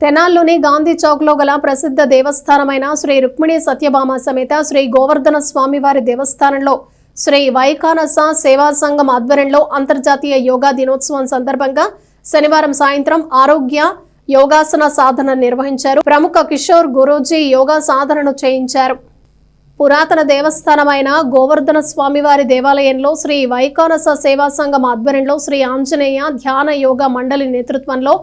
తెనాల్లోని గాంధీ చౌక్లో గల ప్రసిద్ధ దేవస్థానమైన శ్రీ రుక్మిణి సత్యభామ సమేత శ్రీ గోవర్ధన స్వామివారి దేవస్థానంలో శ్రీ వైకానస సేవా సంఘం ఆధ్వర్యంలో అంతర్జాతీయ యోగా దినోత్సవం సందర్భంగా శనివారం సాయంత్రం ఆరోగ్య యోగాసన సాధన నిర్వహించారు. ప్రముఖ కిషోర్ గురూజీ యోగా సాధనను చేయించారు. పురాతన దేవస్థానమైన గోవర్ధన స్వామివారి దేవాలయంలో శ్రీ వైకానస సేవా సంఘం ఆధ్వర్యంలో శ్రీ ఆంజనేయ ధ్యాన యోగ మండలి నేతృత్వంలో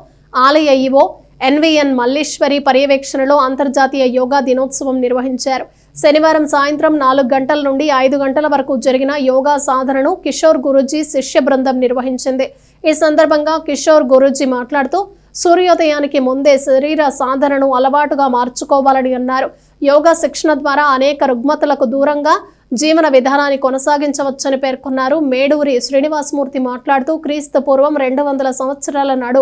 ఆలయ ఈవో ఎన్విఎన్ మల్లేశ్వరి పర్యవేక్షణలో అంతర్జాతీయ యోగా దినోత్సవం నిర్వహించారు. శనివారం సాయంత్రం నాలుగు గంటల నుండి ఐదు గంటల వరకు జరిగిన యోగా సాధనను కిషోర్ గురూజీ శిష్య బృందం నిర్వహించింది. ఈ సందర్భంగా కిషోర్ గురూజీ మాట్లాడుతూ సూర్యోదయానికి ముందే శరీర సాధనను అలవాటుగా మార్చుకోవాలని అన్నారు. యోగా శిక్షణ ద్వారా అనేక రుగ్మతలకు దూరంగా జీవన విధానాన్ని కొనసాగించవచ్చని పేర్కొన్నారు. మేడూరి శ్రీనివాసమూర్తి మాట్లాడుతూ క్రీస్తు పూర్వం రెండు వందల సంవత్సరాల నాడు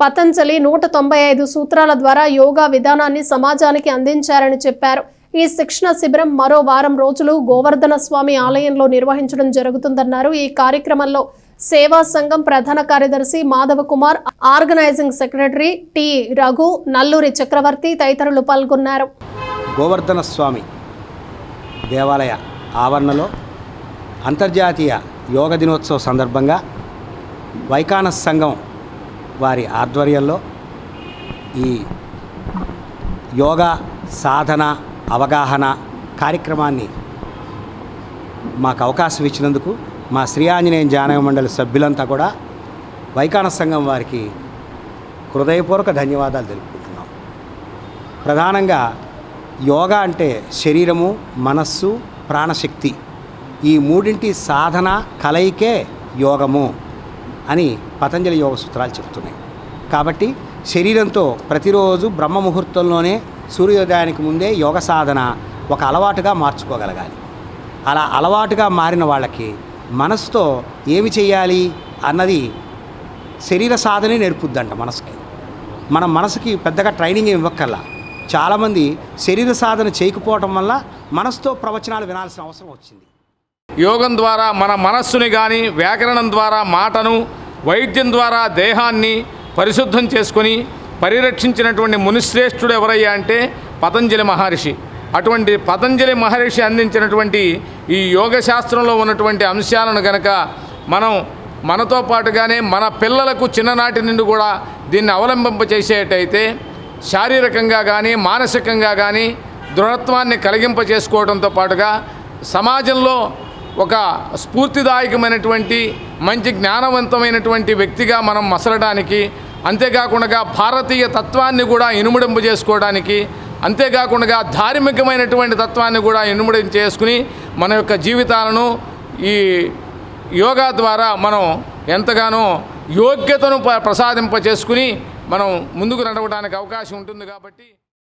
పతంజలి నూట తొంభై ఐదు సూత్రాల ద్వారా యోగా విధానాన్ని సమాజానికి అందించారని చెప్పారు. ఈ శిక్షణ శిబిరం మరో వారం రోజులు గోవర్ధన స్వామి ఆలయంలో నిర్వహించడం జరుగుతుందన్నారు. ఈ కార్యక్రమంలో సేవా సంఘం ప్రధాన కార్యదర్శి Madhava Kumar organising secretary T Raghu Nalluri Chakravarthi తదితరులు పాల్గొన్నారు. గోవర్ధన స్వామి దేవాలయ ఆవరణలో అంతర్జాతీయ యోగ దినోత్సవ సందర్భంగా వైకానస్ సంఘం వారి ఆధ్వర్యంలో ఈ యోగా సాధన అవగాహన కార్యక్రమాన్ని మాకు అవకాశం ఇచ్చినందుకు మా శ్రీ ఆంజనేయ జానక మండలి సభ్యులంతా కూడా వైకాన సంఘం వారికి హృదయపూర్వక ధన్యవాదాలు తెలుపుకుంటున్నాం. ప్రధానంగా యోగా అంటే శరీరము మనస్సు ప్రాణశక్తి ఈ మూడింటి సాధన కలయికే యోగము. అని పతంజలి యోగ సూత్రాలు చెప్తున్నాయి. కాబట్టి శరీరంతో ప్రతిరోజు బ్రహ్మ ముహూర్తంలోనే సూర్యోదయానికి ముందే యోగ సాధన ఒక అలవాటుగా మార్చుకోగలగాలి. అలా అలవాటుగా మారిన వాళ్ళకి మనసుతో ఏమి చేయాలి అన్నది శరీర సాధనే నేర్పుద్దంట మనసుకి. మన మనసుకి పెద్దగా ట్రైనింగ్ ఏమి ఇవ్వక్కర్లా. చాలామంది శరీర సాధన చేయకపోవటం వల్ల మనసుతో ప్రవచనాలు వినాల్సిన అవసరం వచ్చింది. యోగం ద్వారా మన మనస్సుని కానీ వ్యాకరణం ద్వారా మాటను వైద్యం ద్వారా దేహాన్ని పరిశుద్ధం చేసుకొని పరిరక్షించినటువంటి మునిశ్రేష్ఠుడు ఎవరయ్యా అంటే పతంజలి మహర్షి. అటువంటి పతంజలి మహర్షి అందించినటువంటి ఈ యోగ శాస్త్రంలో ఉన్నటువంటి అంశాలను గనక మనం మనతో పాటుగానే మన పిల్లలకు చిన్ననాటి నుండి కూడా దీన్ని అవలంబింప చేసేటైతే శారీరకంగా కానీ మానసికంగా కానీ దృఢత్వాన్ని కలిగింప చేసుకోవడంతో పాటుగా సమాజంలో ఒక స్ఫూర్తిదాయకమైనటువంటి మంచి జ్ఞానవంతమైనటువంటి వ్యక్తిగా మనం మసలడానికి అంతేకాకుండా భారతీయ తత్వాన్ని కూడా ఇనుముడింపు చేసుకోవడానికి అంతేకాకుండా ధార్మికమైనటువంటి తత్వాన్ని కూడా ఇనుముడింపు చేసుకుని మన యొక్క జీవితాలను ఈ యోగా ద్వారా మనం ఎంతగానో యోగ్యతను ప్రసాదింప చేసుకుని మనం ముందుకు నడవడానికి అవకాశం ఉంటుంది కాబట్టి